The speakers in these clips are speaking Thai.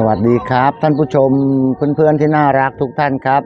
สวัสดีครับ ท่านผู้ชมเพื่อนๆที่น่ารักทุกท่านครับ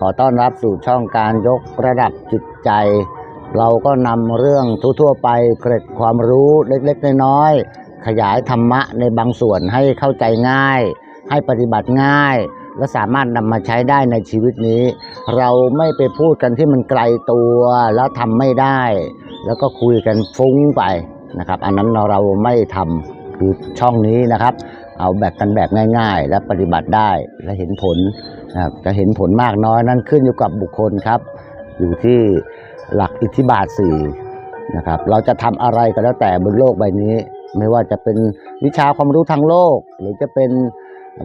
ขอต้อนรับสู่ช่องการยกระดับจิตใจ เราก็นำเรื่องทั่วๆไปเกร็ดความรู้เล็กๆน้อยๆขยายธรรมะในบางส่วนให้เข้าใจง่าย ให้ปฏิบัติง่าย และสามารถนำมาใช้ได้ในชีวิตนี้ เราไม่ไปพูดกันที่มันไกลตัวแล้วทำไม่ได้ แล้วก็คุยกันฟุ้งไปนะครับ อันนั้นเราไม่ทำคือช่องนี้นะครับ เอาแบบกันแบบง่าย ๆ และปฏิบัติได้และเห็นผลนะครับจะเห็นผลมากน้อยนั้นขึ้นอยู่กับบุคคลครับ อยู่ที่หลักอิทธิบาทสี่นะครับเราจะทำอะไรก็แล้วแต่บนโลกใบนี้ ไม่ว่าจะเป็นวิชาความรู้ทางโลก หรือจะเป็น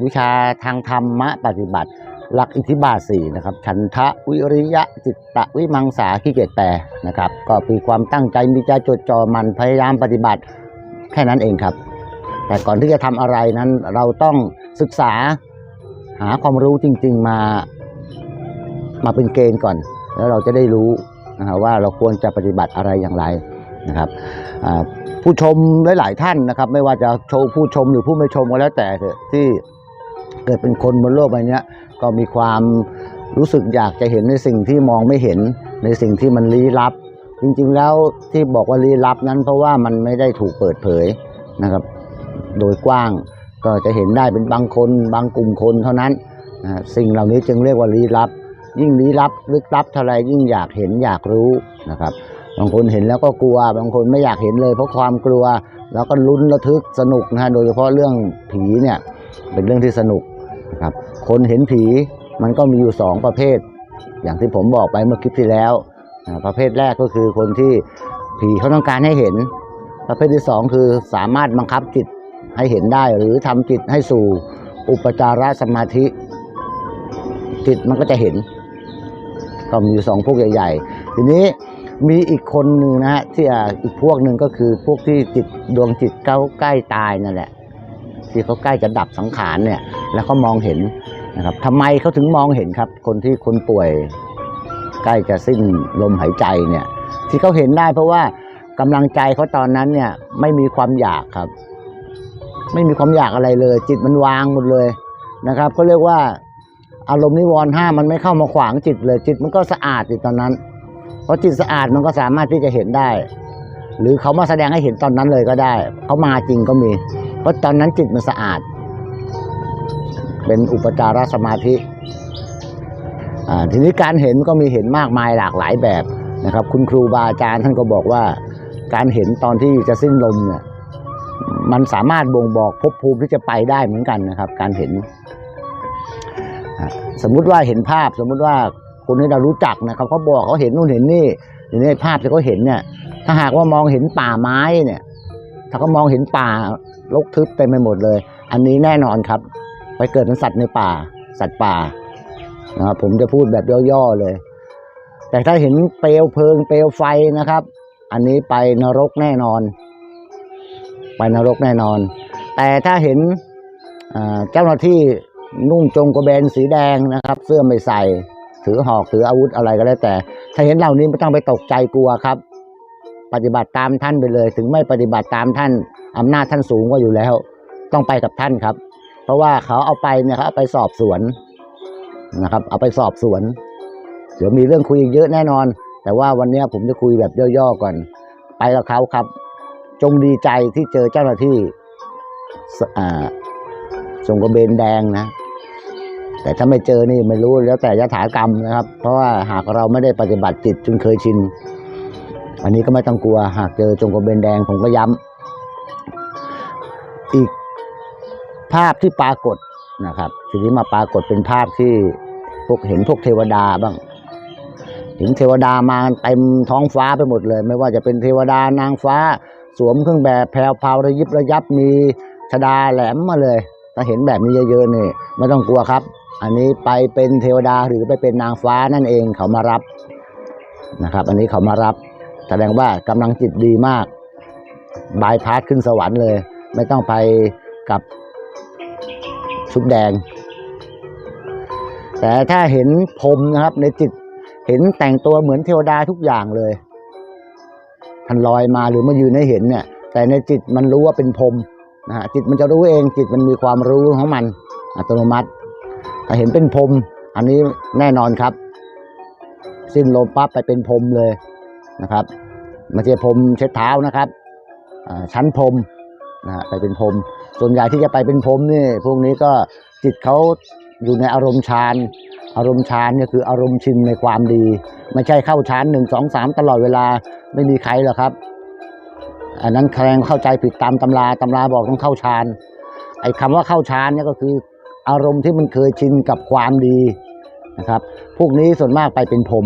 วิชาทางธรรมะปฏิบัติ หลักอิทธิบาทสี่นะครับฉันทะวิริยะจิตตะวิมังสาขี้เกียจแปลนะครับ ก็มีความตั้งใจมีใจจดจ่อมันพยายามปฏิบัติแค่นั้นเองครับ แต่ก่อนที่จะทำอะไรนั้นเราต้องศึกษาหาความรู้จริง ๆมามาเป็นเกณฑ์ก่อน แล้วเราจะได้รู้นะฮะว่าเราควรจะปฏิบัติอะไรอย่างไรนะครับผู้ชมหลาย ๆ ท่านนะครับ ไม่ว่าจะโชว์ผู้ชมหรือผู้ไม่ชมก็แล้วแต่ที่เกิดเป็นคนบนโลกใบนี้ก็มีความรู้สึกอยากจะเห็นในสิ่งที่มองไม่เห็นในสิ่งที่มันลี้ลับ จริง ๆ แล้วที่บอกว่าลี้ลับนั้นเพราะว่ามันไม่ได้ถูกเปิดเผยนะครับ โดยกว้าง ก็จะเห็นได้เป็นบางคนบางกลุ่มคนเท่านั้นสิ่งเหล่านี้จึงเรียกว่าลี้ลับ ยิ่งลี้ลับลึกลับเท่าไรยิ่งอยากเห็นอยากรู้นะครับบางคนเห็นแล้วก็กลัว บางคนไม่อยากเห็นเลยเพราะความกลัว แล้วก็ลุ้นระทึกสนุกนะฮะโดยเฉพาะเรื่องผีเนี่ยเป็นเรื่องที่สนุกนะครับคนเห็นผีมันก็มีอยู่สองประเภท อย่างที่ผมบอกไปเมื่อคลิปที่แล้วนะประเภทแรกก็คือคนที่ผีเขาต้องการให้เห็น ประเภทที่สองคือสามารถบังคับจิต ให้เห็นได้หรือทำจิตให้สู่อุปจารสมาธิ จิตมันก็จะเห็น ก็มีอยู่สองพวกใหญ่ ๆ ทีนี้มีอีกคนหนึ่งนะฮะที่อีกพวกหนึ่งก็คือพวกที่จิตดวงจิตเขาใกล้ตายนั่นแหละ ที่เขาใกล้จะดับสังขารเนี่ย แล้วเขามองเห็นนะครับทำไมเขาถึงมองเห็นครับ คนที่คนป่วยใกล้จะสิ้นลมหายใจเนี่ย ที่เขาเห็นได้เพราะว่ากำลังใจเขาตอนนั้นเนี่ยไม่มีความอยากครับ ไม่มีความอยากอะไรเลย จิตมันวางหมดเลยนะครับ ก็เรียกว่าอารมณ์นิวรณ์ห้ามันไม่เข้ามาขวางจิตเลย จิตมันก็สะอาดอยู่ตอนนั้นเพราะจิตสะอาดมันก็สามารถที่จะเห็นได้ หรือเขามาแสดงให้เห็นตอนนั้นเลยก็ได้เขามาจริงก็มี เพราะตอนนั้นจิตมันสะอาด เป็นอุปจารสมาธิทีนี้การเห็นก็มีเห็นมากมายหลากหลายแบบนะครับ คุณครูบาอาจารย์ท่านก็บอกว่า การเห็นตอนที่จะสิ้นลมเนี่ย มันสามารถบ่งบอกภพภูมิที่จะไปได้เหมือนกันนะครับ การเห็น สมมุติว่าเห็นภาพ สมมุติว่าคนที่เรารู้จักนะครับเขาบอกเขาเห็นนู่นเห็นนี่ทีนี้ภาพที่เขาเห็นเนี่ย ถ้าหากว่ามองเห็นป่าไม้เนี่ย ถ้าเขามองเห็นป่ารกทึบเต็มไปหมดเลย อันนี้แน่นอนครับ ไปเกิดเป็นสัตว์ในป่า สัตว์ป่านะครับผมจะพูดแบบย่อๆเลย แต่ถ้าเห็นเปลวเพลิงเปลวไฟนะครับ อันนี้ไปนรกแน่นอน ไปนรกแน่นอน แต่ถ้าเห็นเจ้าหน้าที่นุ่งจงกระเบนสีแดงนะครับ เสื้อไม่ใส่ ถือหอกถืออาวุธอะไรก็แล้วแต่ ถ้าเห็นเหล่านี้ไม่ต้องไปตกใจกลัวครับ ปฏิบัติตามท่านไปเลย ถึงไม่ปฏิบัติตามท่านอำนาจท่านสูงกว่าอยู่แล้ว ต้องไปกับท่านครับ เพราะว่าเขาเอาไปเนี่ยเขาเอาไปสอบสวนนะครับ เอาไปสอบสวน เดี๋ยวมีเรื่องคุยอีกเยอะแน่นอน แต่ว่าวันนี้ผมจะคุยแบบย่อๆก่อน ไปกับเขาครับ จงดีใจที่เจอเจ้าหน้าที่ส่งกระเบนแดงนะ แต่ถ้าไม่เจอนี่ไม่รู้แล้วแต่ยถากรรมนะครับ เพราะว่าหากเราไม่ได้ปฏิบัติจิตจนเคยชิน อันนี้ก็ไม่ต้องกลัว หากเจอจงกระเบนแดงผมก็ย้ำอีกภาพที่ปรากฏนะครับ ทีนี้มาปรากฏเป็นภาพที่พวกเห็นพวกเทวดาบ้างเห็นเทวดามาเต็มท้องฟ้าไปหมดเลย ไม่ว่าจะเป็นเทวดานางฟ้า สวมเครื่องแบบแพรวพาวระยิบระยับมีชดาแหลมมาเลย ถ้าเห็นแบบนี้เยอะๆนี่ไม่ต้องกลัวครับ อันนี้ไปเป็นเทวดาหรือไปเป็นนางฟ้านั่นเองเขามารับนะครับ อันนี้เขามารับ แสดงว่ากำลังจิตดีมากบายพาสขึ้นสวรรค์เลย ไม่ต้องไปกับชุดแดง แต่ถ้าเห็นพรมนะครับในจิตเห็นแต่งตัวเหมือนเทวดาทุกอย่างเลย ท่านลอยมาหรือมายืนให้เห็นเนี่ย แต่ในจิตมันรู้ว่าเป็นพรมนะฮะจิตมันจะรู้เองจิตมันมีความรู้ของมัน อัตโนมัติ ถ้าเห็นเป็นพรมอันนี้แน่นอนครับ สิ้นลมปั๊บไปเป็นพรมเลยนะครับไม่ใช่พรมเช็ดเท้านะครับชั้นพรมนะฮะไปเป็นพรมส่วนใหญ่ที่จะไปเป็นพรมนี่พวกนี้ก็จิตเขาอยู่ในอารมณ์ฌาน อารมณ์ฌานเนี่ยคืออารมณ์ชินในความดี ไม่ใช่เข้าฌานหนึ่งสองสามตลอดเวลาไม่มีใครหรอกครับ อันนั้นแคลงเข้าใจผิดตามตำราตำราบอกต้องเข้าฌานไอ้คำว่าเข้าฌานเนี่ยก็คืออารมณ์ที่มันเคยชินกับความดีนะครับ พวกนี้ส่วนมากไปเป็นพรม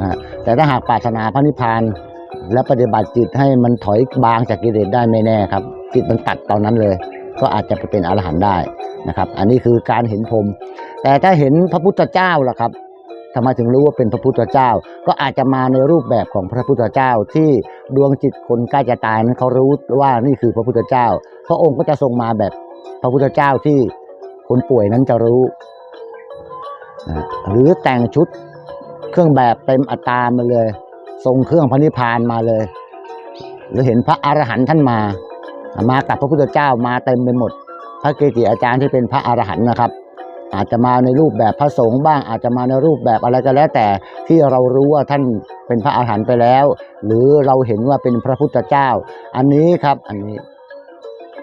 นะแต่ถ้าหากปรารถนาพระนิพพานและปฏิบัติจิตให้มันถอยบางจากกิเลสได้ไม่แน่ครับ จิตมันตัดตอนนั้นเลย ก็อาจจะไปเป็นอรหันต์ได้นะครับ อันนี้คือการเห็นพรม แต่ถ้าเห็นพระพุทธเจ้าล่ะครับทำไมถึงรู้ว่าเป็นพระพุทธเจ้า ก็อาจจะมาในรูปแบบของพระพุทธเจ้าที่ดวงจิตคนใกล้จะตายนั้นเขารู้ว่านี่คือพระพุทธเจ้า พระองค์ก็จะทรงมาแบบพระพุทธเจ้าที่คนป่วยนั้นจะรู้ หรือแต่งชุดเครื่องแบบเต็มอัตรามาเลย ทรงเครื่องพระนิพพานมาเลย หรือเห็นพระอรหันต์ท่านมา มากับพระพุทธเจ้ามาเต็มไปหมด พระเกจิอาจารย์ที่เป็นพระอรหันต์นะครับ อาจจะมาในรูปแบบพระสงฆ์บ้าง อาจจะมาในรูปแบบอะไรก็แล้ว แต่ที่เรารู้ว่าท่านเป็นพระอรหันต์ไปแล้ว หรือเราเห็นว่าเป็นพระพุทธเจ้า อันนี้ครับอันนี้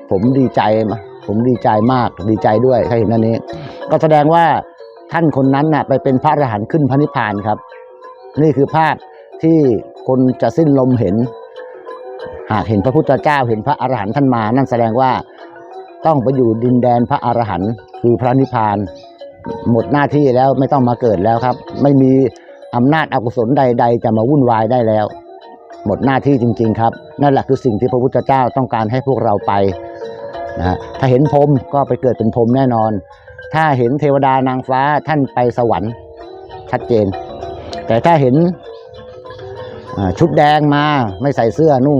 ผมดีใจมาผมดีใจมากดีใจด้วยถ้าเห็นอันนี้ ก็แสดงว่าท่านคนนั้นน่ะไปเป็นพระอรหันต์ขึ้นพระนิพพานครับ นี่คือภาพที่คนจะสิ้นลมเห็น หากเห็นพระพุทธเจ้าเห็นพระอรหันต์ท่านมา นั่นแสดงว่าต้องไปอยู่ดินแดนพระอรหันต์ คือพระนิพพาน หมดหน้าที่แล้วไม่ต้องมาเกิดแล้วครับ ไม่มีอำนาจอกุศลใด ๆ จะมาวุ่นวายได้แล้ว หมดหน้าที่จริง ๆ ครับ นั่นแหละคือสิ่งที่พระพุทธเจ้าต้องการให้พวกเราไปนะฮะถ้าเห็นพรมก็ไปเกิดเป็นพรมแน่นอน ถ้าเห็นเทวดานางฟ้าท่านไปสวรรค์ชัดเจน แต่ถ้าเห็นชุดแดงมาไม่ใส่เสื้อนุ่ง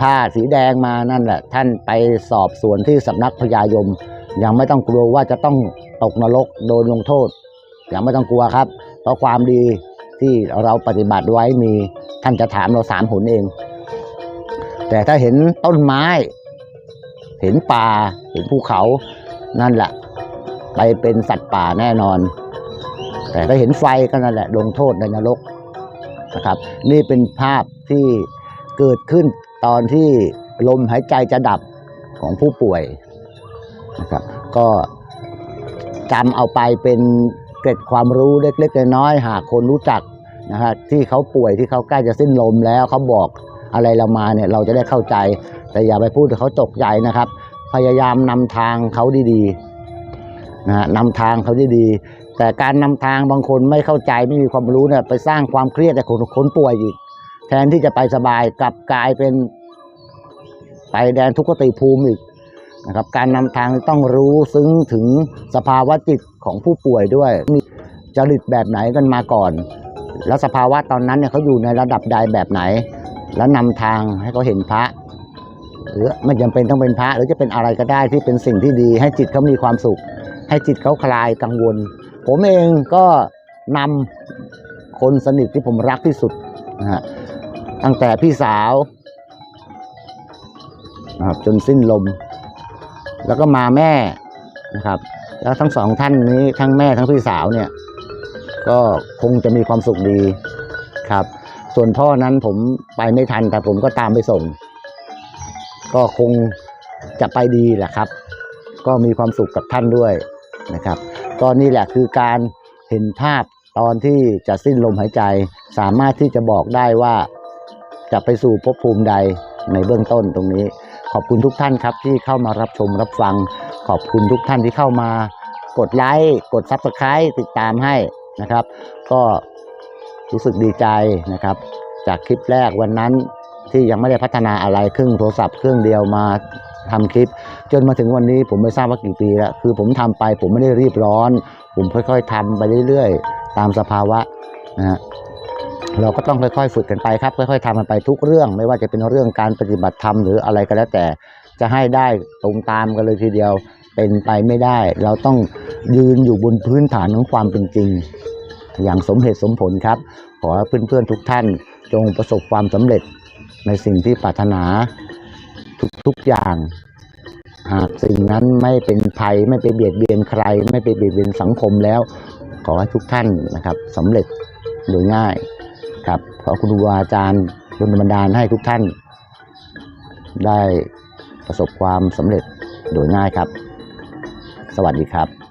ผ้าสีแดงมานั่นแหละ ท่านไปสอบสวนที่สำนักพญายม ยังไม่ต้องกลัวว่าจะต้องตกนรกโดนลงโทษยังไม่ต้องกลัวครับ เพราะความดีที่เราปฏิบัติไว้มีท่านจะถามเราสามหนเอง แต่ถ้าเห็นต้นไม้ เห็นป่าเห็นภูเขานั่นแหละไปเป็นสัตว์ป่าแน่นอน แต่ถ้าเห็นไฟก็นั่นแหละลงโทษในนรกนะครับ นี่เป็นภาพที่เกิดขึ้นตอนที่ลมหายใจจะดับของผู้ป่วย นะครับก็จำเอาไปเป็นเกร็ดความรู้เล็กๆน้อยๆหากคนรู้จักนะฮะที่เขาป่วยที่เขาใกล้จะสิ้นลมแล้วเขาบอกอะไรเรามาเนี่ยเราจะได้เข้าใจ แต่อย่าไปพูดให้เขาตกใจนะครับ พยายามนำทางเขาดีๆนะฮะนำทางเขาดีๆแต่การนำทางบางคนไม่เข้าใจไม่มีความรู้เนี่ยไปสร้างความเครียดให้คนคนป่วยอีก แทนที่จะไปสบายกลับกลายเป็นไปแดนทุกขติภูมิอีก นะครับ การนำทางต้องรู้ซึ้งถึงสภาวะจิตของผู้ป่วยด้วย มีจริตแบบไหนกันมาก่อน แล้วสภาวะตอนนั้นเนี่ยเขาอยู่ในระดับใดแบบไหน แล้วนำทางให้เขาเห็นพระ หรือไม่จำเป็นต้องเป็นพระ หรือจะเป็นอะไรก็ได้ที่เป็นสิ่งที่ดี ให้จิตเขามีความสุข ให้จิตเขาคลายกังวล ผมเองก็นำคนสนิทที่ผมรักที่สุดนะฮะตั้งแต่พี่สาวนะครับจนสิ้นลม แล้วก็มาแม่นะครับ แล้วทั้งสองท่านนี้ทั้งแม่ทั้งพี่สาวเนี่ย ก็คงจะมีความสุขดีครับ ส่วนพ่อนั้นผมไปไม่ทัน แต่ผมก็ตามไปส่ง ก็คงจะไปดีแหละครับ ก็มีความสุขกับท่านด้วยนะครับก็นี่แหละคือการเห็นภาพตอนที่จะสิ้นลมหายใจ สามารถที่จะบอกได้ว่าจะไปสู่ภพภูมิใดในเบื้องต้นตรงนี้ ขอบคุณทุกท่านครับที่เข้ามารับชมรับฟัง ขอบคุณทุกท่านที่เข้ามากดไลค์กดซับสไครต์ติดตามให้นะครับ ก็รู้สึกดีใจนะครับ จากคลิปแรกวันนั้นที่ยังไม่ได้พัฒนาอะไรเครื่องโทรศัพท์เครื่องเดียวมาทำคลิป จนมาถึงวันนี้ผมไม่ทราบว่ากี่ปีแล้วคือผมทำไปผมไม่ได้รีบร้อน ผมค่อยๆทำไปเรื่อยๆ ตามสภาวะนะฮะ เราก็ต้องค่อยๆฝึกกันไปครับ ค่อยๆทำกันไปทุกเรื่อง ไม่ว่าจะเป็นเรื่องการปฏิบัติธรรมหรืออะไรก็แล้วแต่ จะให้ได้ตรงตามกันเลยทีเดียวเป็นไปไม่ได้ เราต้องยืนอยู่บนพื้นฐานของความเป็นจริง อย่างสมเหตุสมผลครับ ขอให้เพื่อนๆทุกท่านจงประสบความสำเร็จในสิ่งที่ปรารถนาทุกๆอย่าง หากสิ่งนั้นไม่เป็นภัยไม่ไปเบียดเบียนใคร ไม่ไปเบียดเบียนสังคมแล้ว ขอให้ทุกท่านนะครับสำเร็จโดยง่าย ครับ ขอคุณครูอาจารย์ดลบันดาลให้ทุกท่าน ได้ประสบความสำเร็จโดยง่ายครับ สวัสดีครับ